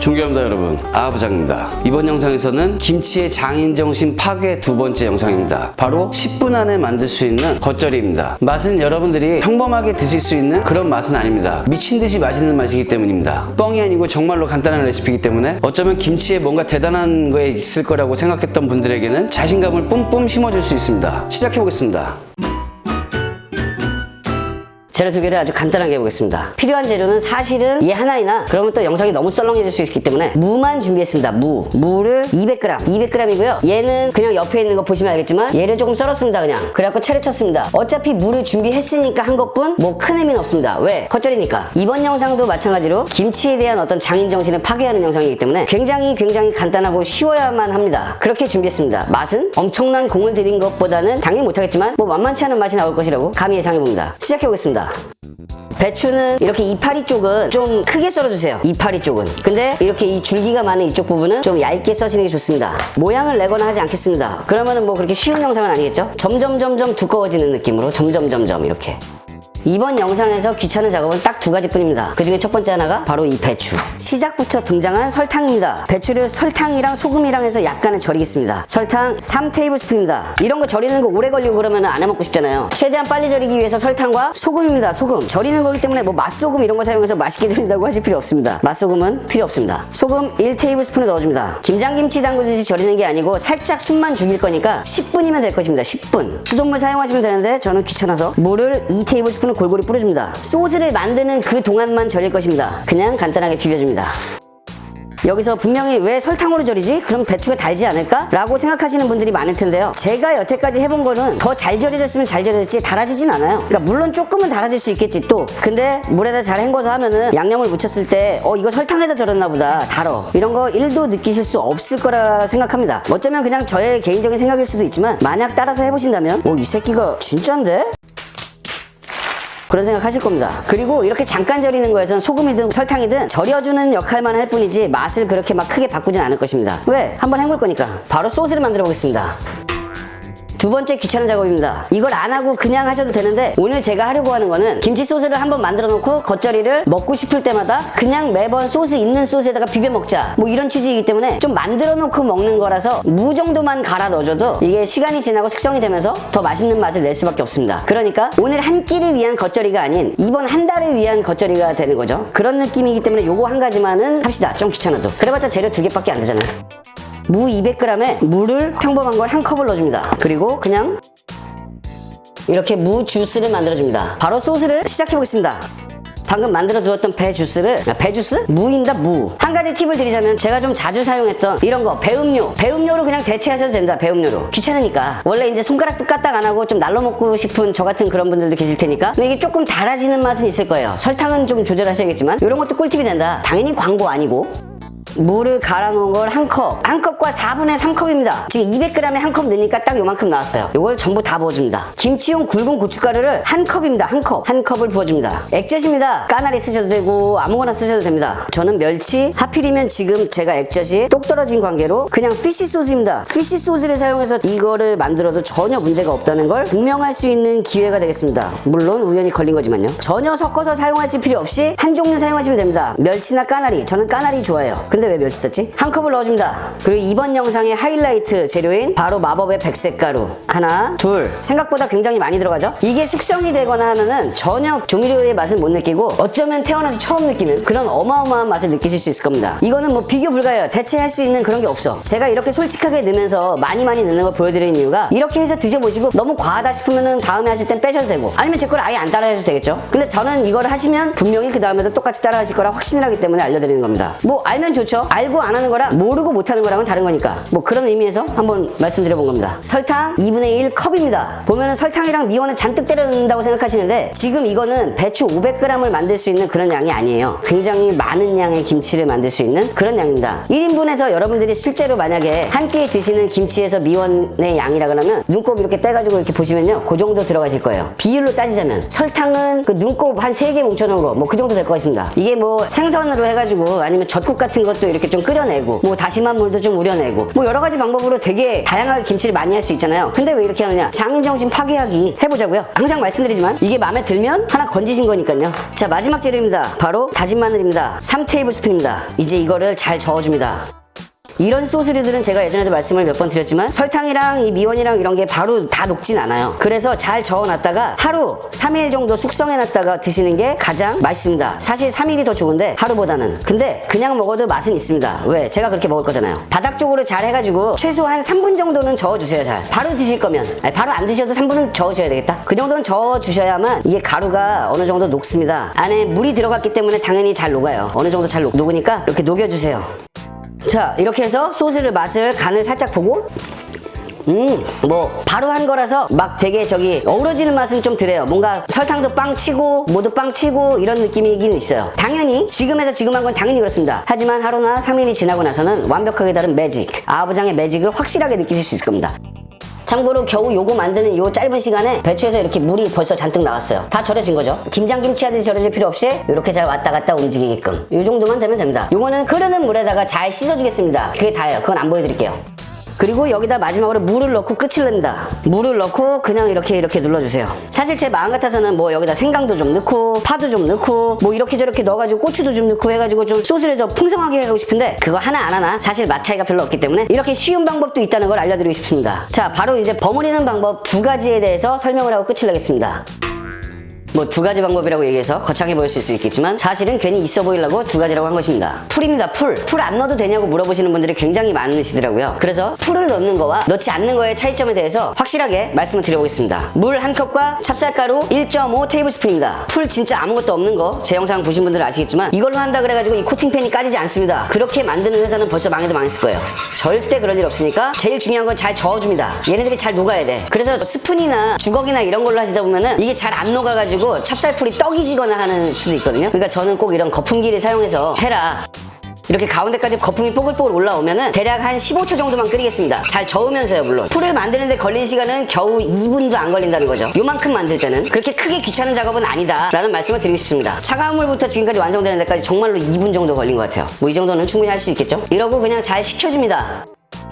존경합니다 여러분. 아부장입니다. 이번 영상에서는 김치의 장인정신 파괴 두 번째 영상입니다. 바로 10분 안에 만들 수 있는 겉절이입니다. 맛은 여러분들이 평범하게 드실 수 있는 그런 맛은 아닙니다. 미친 듯이 맛있는 맛이기 때문입니다. 뻥이 아니고 정말로 간단한 레시피이기 때문에 어쩌면 김치에 뭔가 대단한 거에 있을 거라고 생각했던 분들에게는 자신감을 뿜뿜 심어줄 수 있습니다. 시작해 보겠습니다 재료 두 개를 아주 간단하게 해보겠습니다. 필요한 재료는 사실은 얘 하나이나 그러면 또 영상이 너무 썰렁해질 수 있기 때문에 무만 준비했습니다. 무. 무를 200g. 200g이고요. 얘는 그냥 옆에 있는 거 보시면 알겠지만 얘를 조금 썰었습니다. 그냥. 그래갖고 채를 쳤습니다. 어차피 무를 준비했으니까 한 것뿐 뭐 큰 의미는 없습니다. 왜? 겉절이니까. 이번 영상도 마찬가지로 김치에 대한 어떤 장인 정신을 파괴하는 영상이기 때문에 굉장히 굉장히 간단하고 쉬워야만 합니다. 그렇게 준비했습니다. 맛은 엄청난 공을 들인 것보다는 당연히 못하겠지만 뭐 만만치 않은 맛이 나올 것이라고 감히 예상해봅니다. 시작해보겠습니다. 배추는 이렇게 이파리 쪽은 좀 크게 썰어주세요. 이파리 쪽은. 근데 이렇게 이 줄기가 많은 이쪽 부분은 좀 얇게 써시는 게 좋습니다. 모양을 내거나 하지 않겠습니다. 그러면은 뭐 그렇게 쉬운 영상은 아니겠죠? 점점 점점 두꺼워지는 느낌으로 점점 점점 이렇게. 이번 영상에서 귀찮은 작업은 딱 두 가지 뿐입니다. 그 중에 첫 번째 하나가 바로 이 배추. 시작부터 등장한 설탕입니다. 배추를 설탕이랑 소금이랑 해서 약간은 절이겠습니다. 설탕 3테이블스푼입니다. 이런 거 절이는 거 오래 걸리고 그러면 안 해먹고 싶잖아요. 최대한 빨리 절이기 위해서 설탕과 소금입니다. 소금. 절이는 거기 때문에 뭐 맛소금 이런 거 사용해서 맛있게 절인다고 하실 필요 없습니다. 맛소금은 필요 없습니다. 소금 1테이블스푼을 넣어줍니다. 김장김치 담그듯이 절이는 게 아니고 살짝 숨만 죽일 거니까 10분이면 될 것입니다. 10분. 수돗물 사용하시면 되는데 저는 귀찮아서 물을 2테이블스푼을 골고루 뿌려줍니다. 소스를 만드는 그 동안만 절일 것입니다. 그냥 간단하게 비벼줍니다. 여기서 분명히 왜 설탕으로 절이지? 그럼 배추가 달지 않을까? 라고 생각하시는 분들이 많을 텐데요. 제가 여태까지 해본 거는 더 잘 절여졌으면 잘 절여졌지 달아지진 않아요. 그러니까 물론 조금은 달아질 수 있겠지 또. 근데 물에다 잘 헹궈서 하면은 양념을 묻혔을 때 어 이거 설탕에다 절였나 보다 달어. 이런 거 1도 느끼실 수 없을 거라 생각합니다. 어쩌면 그냥 저의 개인적인 생각일 수도 있지만 만약 따라서 해보신다면 어 이 새끼가 진짠데? 그런 생각 하실 겁니다. 그리고 이렇게 잠깐 절이는 거에선 소금이든 설탕이든 절여주는 역할만 할 뿐이지 맛을 그렇게 막 크게 바꾸진 않을 것입니다. 왜? 한번 헹굴 거니까. 바로 소스를 만들어 보겠습니다. 두 번째 귀찮은 작업입니다. 이걸 안 하고 그냥 하셔도 되는데 오늘 제가 하려고 하는 거는 김치 소스를 한번 만들어 놓고 겉절이를 먹고 싶을 때마다 그냥 매번 소스 있는 소스에다가 비벼 먹자 뭐 이런 취지이기 때문에 좀 만들어 놓고 먹는 거라서 무 정도만 갈아 넣어줘도 이게 시간이 지나고 숙성이 되면서 더 맛있는 맛을 낼 수밖에 없습니다. 그러니까 오늘 한 끼를 위한 겉절이가 아닌 이번 한 달을 위한 겉절이가 되는 거죠. 그런 느낌이기 때문에 요거 한 가지만은 합시다. 좀 귀찮아도. 그래봤자 재료 두 개밖에 안 되잖아요. 무 200g에 물을 평범한 걸 한 컵을 넣어줍니다. 그리고 그냥 이렇게 무 주스를 만들어줍니다. 바로 소스를 시작해보겠습니다. 방금 만들어 두었던 배 주스를 아, 배 주스? 무인다 무. 한 가지 팁을 드리자면 제가 좀 자주 사용했던 이런 거 배음료. 배음료로 그냥 대체하셔도 됩니다. 배음료로. 귀찮으니까. 원래 이제 손가락도 까딱 안 하고 좀 날로 먹고 싶은 저 같은 그런 분들도 계실 테니까. 근데 이게 조금 달아지는 맛은 있을 거예요. 설탕은 좀 조절하셔야겠지만 이런 것도 꿀팁이 된다. 당연히 광고 아니고 물을 갈아 놓은 걸 한 컵. 한 컵과 4분의 3컵입니다. 지금 200g에 한 컵 넣으니까 딱 요만큼 나왔어요. 이걸 전부 다 부어줍니다. 김치용 굵은 고춧가루를 한 컵입니다. 한 컵. 한 컵을 부어줍니다. 액젓입니다. 까나리 쓰셔도 되고 아무거나 쓰셔도 됩니다. 저는 멸치, 하필이면 지금 제가 액젓이 똑 떨어진 관계로 그냥 피쉬 소스입니다. 피쉬 소스를 사용해서 이거를 만들어도 전혀 문제가 없다는 걸 증명할 수 있는 기회가 되겠습니다. 물론 우연히 걸린 거지만요. 전혀 섞어서 사용하실 필요 없이 한 종류 사용하시면 됩니다. 멸치나 까나리. 저는 까나리 좋아해요. 근데 왜 멸치 썼지? 한 컵을 넣어줍니다. 그리고 이번 영상의 하이라이트 재료인 바로 마법의 백색 가루. 하나, 둘. 생각보다 굉장히 많이 들어가죠? 이게 숙성이 되거나 하면은 전혀 조미료의 맛을 못 느끼고 어쩌면 태어나서 처음 느끼는 그런 어마어마한 맛을 느끼실 수 있을 겁니다. 이거는 뭐 비교 불가해요. 대체할 수 있는 그런 게 없어. 제가 이렇게 솔직하게 넣으면서 많이 많이 넣는 걸 보여드리는 이유가 이렇게 해서 드셔보시고 너무 과하다 싶으면은 다음에 하실 땐 빼셔도 되고 아니면 제 걸 아예 안 따라 해도 되겠죠? 근데 저는 이걸 하시면 분명히 그 다음에도 똑같이 따라 하실 거라 확신을 하기 때문에 알려드리는 겁니다. 뭐 알면 좋죠? 알고 안 하는 거랑 모르고 못 하는 거랑은 다른 거니까 뭐 그런 의미에서 한번 말씀드려 본 겁니다. 설탕 2분의 1 컵입니다. 보면은 설탕이랑 미원을 잔뜩 때려 넣는다고 생각하시는데 지금 이거는 배추 500g을 만들 수 있는 그런 양이 아니에요. 굉장히 많은 양의 김치를 만들 수 있는 그런 양입니다. 1인분에서 여러분들이 실제로 만약에 한 끼에 드시는 김치에서 미원의 양이라 그러면 눈곱 이렇게 떼가지고 이렇게 보시면요. 그 정도 들어가실 거예요. 비율로 따지자면 설탕은 그 눈곱 한 3개 뭉쳐놓은 거 뭐 그 정도 될 것 같습니다. 이게 뭐 생선으로 해가지고 아니면 젖국 같은 것도 또 이렇게 좀 끓여내고 뭐 다시마 물도 좀 우려내고 뭐 여러 가지 방법으로 되게 다양하게 김치를 많이 할 수 있잖아요. 근데 왜 이렇게 하느냐? 장인정신 파괴하기 해보자고요. 항상 말씀드리지만 이게 마음에 들면 하나 건지신 거니까요. 자 마지막 재료입니다. 바로 다진 마늘입니다. 3테이블 스푼입니다. 이제 이거를 잘 저어줍니다. 이런 소스류들은 제가 예전에도 말씀을 몇 번 드렸지만 설탕이랑 이 미원이랑 이런 게 바로 다 녹진 않아요. 그래서 잘 저어놨다가 하루 3일 정도 숙성해놨다가 드시는 게 가장 맛있습니다. 사실 3일이 더 좋은데 하루보다는. 근데 그냥 먹어도 맛은 있습니다. 왜? 제가 그렇게 먹을 거잖아요. 바닥 쪽으로 잘 해가지고 최소 한 3분 정도는 저어주세요. 잘. 바로 드실 거면. 아니, 바로 안 드셔도 3분은 저어주셔야 되겠다. 그 정도는 저어주셔야만 이게 가루가 어느 정도 녹습니다. 안에 물이 들어갔기 때문에 당연히 잘 녹아요. 어느 정도 잘 녹- 녹으니까 이렇게 녹여주세요. 자 이렇게 해서 소스를 맛을 간을 살짝 보고 음, 뭐 바로 한 거라서 막 되게 저기 어우러지는 맛은 좀 덜해요. 뭔가 설탕도 빵 치고 뭐도 빵 치고 이런 느낌이긴 있어요. 당연히 지금에서 지금 한 건 당연히 그렇습니다. 하지만 하루나 3일이 지나고 나서는 완벽하게 다른 매직, 아버장의 매직을 확실하게 느끼실 수 있을 겁니다. 참고로 겨우 요거 만드는 요 짧은 시간에 배추에서 이렇게 물이 벌써 잔뜩 나왔어요. 다 절여진 거죠. 김장김치 하듯이 절여질 필요 없이 이렇게 잘 왔다 갔다 움직이게끔. 요 정도만 되면 됩니다. 요거는 끓는 물에다가 잘 씻어주겠습니다. 그게 다예요. 그건 안 보여드릴게요. 그리고 여기다 마지막으로 물을 넣고 끝을 낸다. 물을 넣고 그냥 이렇게 이렇게 눌러주세요. 사실 제 마음 같아서는 뭐 여기다 생강도 좀 넣고 파도 좀 넣고 뭐 이렇게 저렇게 넣어가지고 고추도 좀 넣고 해가지고 좀 소스를 좀 풍성하게 하고 싶은데 그거 하나 안 하나 사실 맛 차이가 별로 없기 때문에 이렇게 쉬운 방법도 있다는 걸 알려드리고 싶습니다. 자 바로 이제 버무리는 방법 두 가지에 대해서 설명을 하고 끝을 내겠습니다. 뭐 두 가지 방법이라고 얘기해서 거창해 보일 수 있겠지만 사실은 괜히 있어 보이려고 두 가지라고 한 것입니다. 풀입니다. 풀. 풀 안 넣어도 되냐고 물어보시는 분들이 굉장히 많으시더라고요. 그래서 풀을 넣는 거와 넣지 않는 거의 차이점에 대해서 확실하게 말씀을 드려보겠습니다. 물 한 컵과 찹쌀가루 1.5 테이블스푼입니다. 풀 진짜 아무것도 없는 거 제 영상 보신 분들은 아시겠지만 이걸로 한다 그래가지고 이 코팅팬이 까지지 않습니다. 그렇게 만드는 회사는 벌써 망해도 망했을 거예요. 절대 그럴 일 없으니까 제일 중요한 건 잘 저어줍니다. 얘네들이 잘 녹아야 돼. 그래서 스푼이나 주걱이나 이런 걸로 하시다 보면은 이게 잘 안 녹아가지고 찹쌀풀이 떡이 지거나 하는 수도 있거든요. 그러니까 저는 꼭 이런 거품기를 사용해서 해라. 이렇게 가운데까지 거품이 뽀글뽀글 올라오면은 대략 한 15초 정도만 끓이겠습니다. 잘 저으면서요, 물론. 풀을 만드는데 걸린 시간은 겨우 2분도 안 걸린다는 거죠. 요만큼 만들 때는. 그렇게 크게 귀찮은 작업은 아니다. 라는 말씀을 드리고 싶습니다. 차가운 물부터 지금까지 완성되는 데까지 정말로 2분 정도 걸린 것 같아요. 뭐 이 정도는 충분히 할 수 있겠죠? 이러고 그냥 잘 식혀줍니다.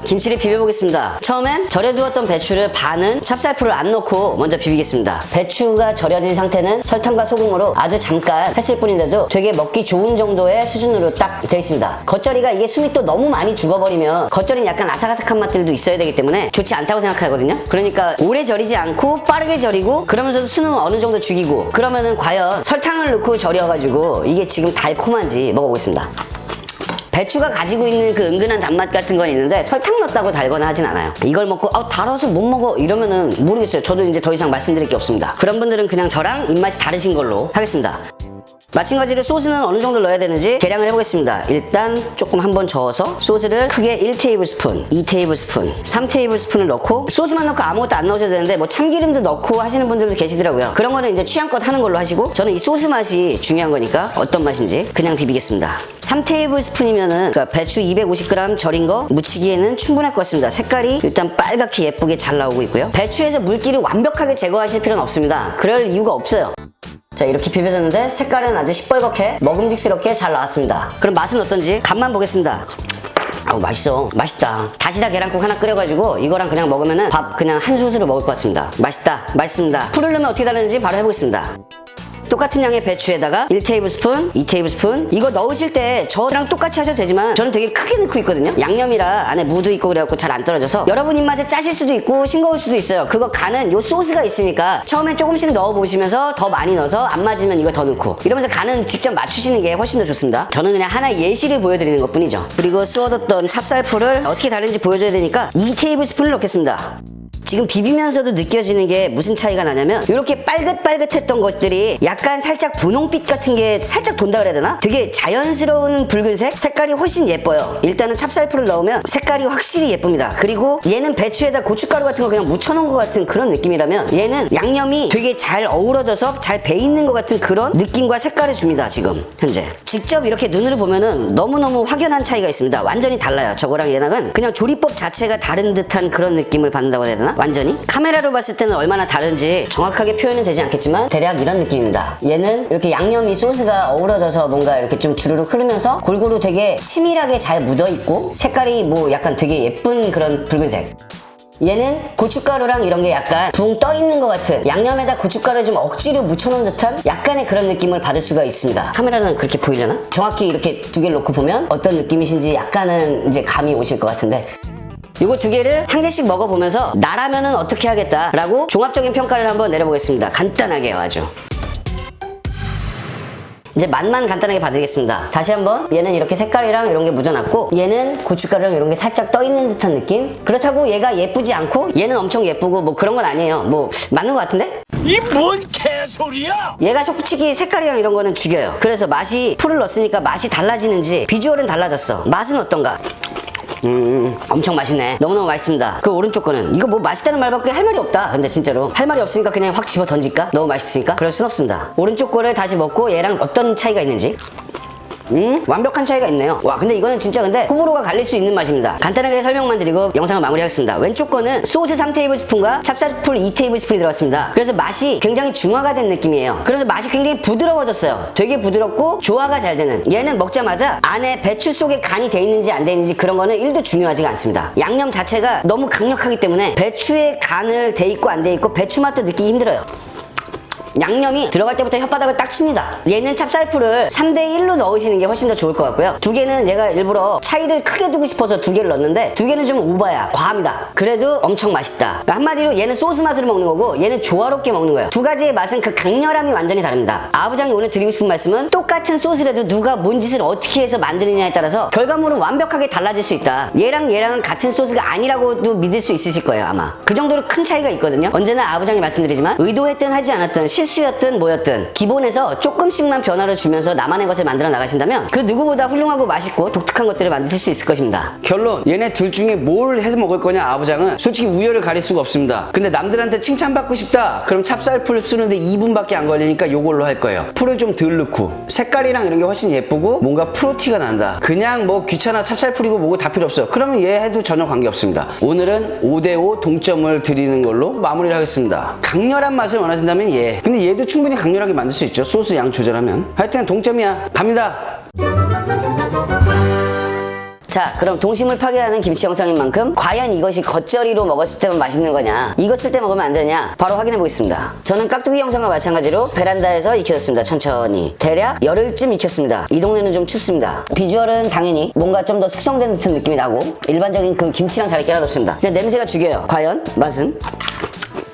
김치를 비벼보겠습니다. 처음엔 절여두었던 배추를 반은 찹쌀풀을 안 넣고 먼저 비비겠습니다. 배추가 절여진 상태는 설탕과 소금으로 아주 잠깐 했을 뿐인데도 되게 먹기 좋은 정도의 수준으로 딱 되어 있습니다. 겉절이가 이게 숨이 또 너무 많이 죽어버리면 겉절이는 약간 아삭아삭한 맛들도 있어야 되기 때문에 좋지 않다고 생각하거든요. 그러니까 오래 절이지 않고 빠르게 절이고 그러면서도 수능 어느 정도 죽이고 그러면은 과연 설탕을 넣고 절여가지고 이게 지금 달콤한지 먹어보겠습니다. 배추가 가지고 있는 그 은근한 단맛 같은 건 있는데 설탕 넣었다고 달거나 하진 않아요. 이걸 먹고 아 달아서 못 먹어 이러면은 모르겠어요. 저도 이제 더 이상 말씀드릴 게 없습니다. 그런 분들은 그냥 저랑 입맛이 다르신 걸로 하겠습니다. 마찬가지로 소스는 어느 정도 넣어야 되는지 계량을 해보겠습니다. 일단 조금 한번 저어서 소스를 크게 1테이블스푼, 2테이블스푼, 3테이블스푼을 넣고 소스만 넣고 아무것도 안 넣으셔도 되는데 뭐 참기름도 넣고 하시는 분들도 계시더라고요. 그런 거는 이제 취향껏 하는 걸로 하시고 저는 이 소스 맛이 중요한 거니까 어떤 맛인지 그냥 비비겠습니다. 3테이블스푼이면은 그러니까 배추 250g 절인 거 무치기에는 충분할 것 같습니다. 색깔이 일단 빨갛게 예쁘게 잘 나오고 있고요. 배추에서 물기를 완벽하게 제거하실 필요는 없습니다. 그럴 이유가 없어요. 자 이렇게 비벼졌는데 색깔은 아주 시뻘겋게 먹음직스럽게 잘 나왔습니다. 그럼 맛은 어떤지 간만 보겠습니다. 아우 맛있어. 맛있다. 다시다 계란국 하나 끓여가지고 이거랑 그냥 먹으면은 밥 그냥 한 솥으로 먹을 것 같습니다. 맛있다. 맛있습니다. 풀을 넣으면 어떻게 다른지 바로 해보겠습니다 똑같은 양의 배추에다가 1테이블스푼, 2테이블스푼. 이거 넣으실 때 저랑 똑같이 하셔도 되지만 저는 되게 크게 넣고 있거든요. 양념이라 안에 무도 있고 그래갖고 잘 안 떨어져서. 여러분 입맛에 짜실 수도 있고 싱거울 수도 있어요. 그거 간은 요 소스가 있으니까 처음에 조금씩 넣어보시면서 더 많이 넣어서 안 맞으면 이거 더 넣고. 이러면서 간은 직접 맞추시는 게 훨씬 더 좋습니다. 저는 그냥 하나 예시를 보여드리는 것 뿐이죠. 그리고 쑤어뒀던 찹쌀풀을 어떻게 다른지 보여줘야 되니까 2테이블스푼을 넣겠습니다 지금 비비면서도 느껴지는 게 무슨 차이가 나냐면 이렇게 빨긋빨긋했던 것들이 약간 살짝 분홍빛 같은 게 살짝 돈다 그래야 되나? 되게 자연스러운 붉은색? 색깔이 훨씬 예뻐요. 일단은 찹쌀풀을 넣으면 색깔이 확실히 예쁩니다. 그리고 얘는 배추에다 고춧가루 같은 거 그냥 묻혀놓은 것 같은 그런 느낌이라면 얘는 양념이 되게 잘 어우러져서 잘 배있는 것 같은 그런 느낌과 색깔을 줍니다. 지금 현재. 직접 이렇게 눈으로 보면은 너무너무 확연한 차이가 있습니다. 완전히 달라요. 저거랑 얘랑은 그냥 조리법 자체가 다른 듯한 그런 느낌을 받는다고 해야 되나? 완전히 카메라로 봤을 때는 얼마나 다른지 정확하게 표현은 되지 않겠지만 대략 이런 느낌입니다 얘는 이렇게 양념이 소스가 어우러져서 뭔가 이렇게 좀 주르륵 흐르면서 골고루 되게 치밀하게 잘 묻어 있고 색깔이 뭐 약간 되게 예쁜 그런 붉은색 얘는 고춧가루랑 이런 게 약간 붕 떠 있는 것 같은 양념에다 고춧가루 좀 억지로 묻혀놓은 듯한 약간의 그런 느낌을 받을 수가 있습니다. 카메라는 그렇게 보이려나? 정확히 이렇게 두 개를 놓고 보면 어떤 느낌이신지 약간은 이제 감이 오실 것 같은데 이거 두 개를 한 개씩 먹어보면서 나라면은 어떻게 하겠다라고 종합적인 평가를 한번 내려보겠습니다. 간단하게요, 아주. 이제 맛만 간단하게 봐드리겠습니다. 다시 한번 얘는 이렇게 색깔이랑 이런 게 묻어났고 얘는 고춧가루랑 이런 게 살짝 떠 있는 듯한 느낌. 그렇다고 얘가 예쁘지 않고 얘는 엄청 예쁘고 뭐 그런 건 아니에요. 뭐 맞는 것 같은데? 이 뭔 개소리야! 얘가 솔직히 색깔이랑 이런 거는 죽여요. 그래서 맛이 풀을 넣었으니까 맛이 달라지는지 비주얼은 달라졌어. 맛은 어떤가? 음, 엄청 맛있네. 너무너무 맛있습니다. 그 오른쪽 거는 이거 뭐 맛있다는 말밖에 할 말이 없다. 근데 진짜로 할 말이 없으니까 그냥 확 집어 던질까? 너무 맛있으니까 그럴 순 없습니다. 오른쪽 거를 다시 먹고 얘랑 어떤 차이가 있는지 음, 완벽한 차이가 있네요. 와, 근데 이거는 진짜 근데 호불호가 갈릴 수 있는 맛입니다. 간단하게 설명만 드리고 영상을 마무리하겠습니다. 왼쪽 거는 소스 3테이블스푼과 찹쌀풀 2테이블스푼이 들어갔습니다. 그래서 맛이 굉장히 중화가 된 느낌이에요. 그래서 맛이 굉장히 부드러워졌어요. 되게 부드럽고 조화가 잘 되는. 얘는 먹자마자 안에 배추 속에 간이 돼 있는지 안 돼 있는지 그런 거는 1도 중요하지가 않습니다. 양념 자체가 너무 강력하기 때문에 배추에 간을 돼 있고 안 돼 있고 배추 맛도 느끼기 힘들어요. 양념이 들어갈 때부터 혓바닥을 딱 칩니다. 얘는 찹쌀풀을 3대1로 넣으시는 게 훨씬 더 좋을 것 같고요. 두 개는 얘가 일부러 차이를 크게 두고 싶어서 두 개를 넣었는데 두 개는 좀 오바야. 과합니다. 그래도 엄청 맛있다. 그러니까 한마디로 얘는 소스 맛으로 먹는 거고 얘는 조화롭게 먹는 거예요. 두 가지의 맛은 그 강렬함이 완전히 다릅니다. 아부장이 오늘 드리고 싶은 말씀은 똑같은 소스라도 누가 뭔 짓을 어떻게 해서 만드느냐에 따라서 결과물은 완벽하게 달라질 수 있다. 얘랑 얘랑은 같은 소스가 아니라고도 믿을 수 있으실 거예요, 아마. 그 정도로 큰 차이가 있거든요. 언제나 아부장이 말씀드리지만 의도했든 하지 않았든 실 수였든 뭐였든 기본에서 조금씩만 변화를 주면서 나만의 것을 만들어 나가신다면 그 누구보다 훌륭하고 맛있고 독특한 것들을 만드실 수 있을 것입니다. 결론 얘네 둘 중에 뭘 해서 먹을 거냐 아부장은? 솔직히 우열을 가릴 수가 없습니다. 근데 남들한테 칭찬받고 싶다. 그럼 찹쌀풀 쓰는데 2분밖에 안 걸리니까 요걸로 할 거예요. 풀을 좀 덜 넣고. 색깔이랑 이런 게 훨씬 예쁘고 뭔가 프로티가 난다. 그냥 뭐 귀찮아 찹쌀풀이고 뭐고 다 필요 없어. 그러면 얘 해도 전혀 관계없습니다. 오늘은 5대5 동점을 드리는 걸로 마무리를 하겠습니다. 강렬한 맛을 원하신다면 얘 근데 얘도 충분히 강렬하게 만들 수 있죠 소스 양 조절하면 하여튼 동점이야 갑니다 자, 그럼 동심을 파괴하는 김치 영상인 만큼 과연 이것이 겉절이로 먹었을 때만 맛있는 거냐? 익었을 때 먹으면 안 되냐? 바로 확인해 보겠습니다. 저는 깍두기 영상과 마찬가지로 베란다에서 익혔습니다. 천천히. 대략 열흘쯤 익혔습니다. 이 동네는 좀 춥습니다. 비주얼은 당연히 뭔가 좀 더 숙성된 듯한 느낌이 나고 일반적인 그 김치랑 다를 게 하나도 없습니다. 근데 냄새가 죽여요. 과연 맛은?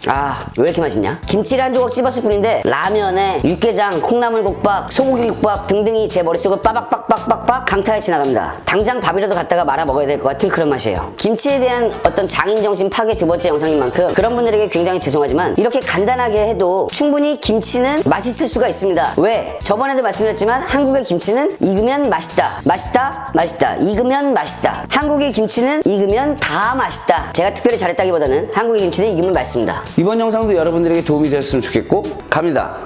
아, 왜 이렇게 맛있냐? 김치를 한 조각 씹었을 뿐인데 라면에 육개장, 콩나물국밥, 소고기국밥 등등이 제 머릿속을 빠박빡빡빡빡 강타에 지나갑니다. 당장 밥이라도 갖다가 말아 먹어야 될 것 같은 그런 맛이에요. 김치에 대한 어떤 장인정신 파괴 두 번째 영상인 만큼 그런 분들에게 굉장히 죄송하지만 이렇게 간단하게 해도 충분히 김치는 맛있을 수가 있습니다. 왜? 저번에도 말씀드렸지만 한국의 김치는 익으면 맛있다. 맛있다. 맛있다. 익으면 맛있다. 한국의 김치는 익으면 다 맛있다. 제가 특별히 잘했다기보다는 한국의 김치는 익으면 맛있습니다. 이번 영상도 여러분들에게 도움이 되었으면 좋겠고 갑니다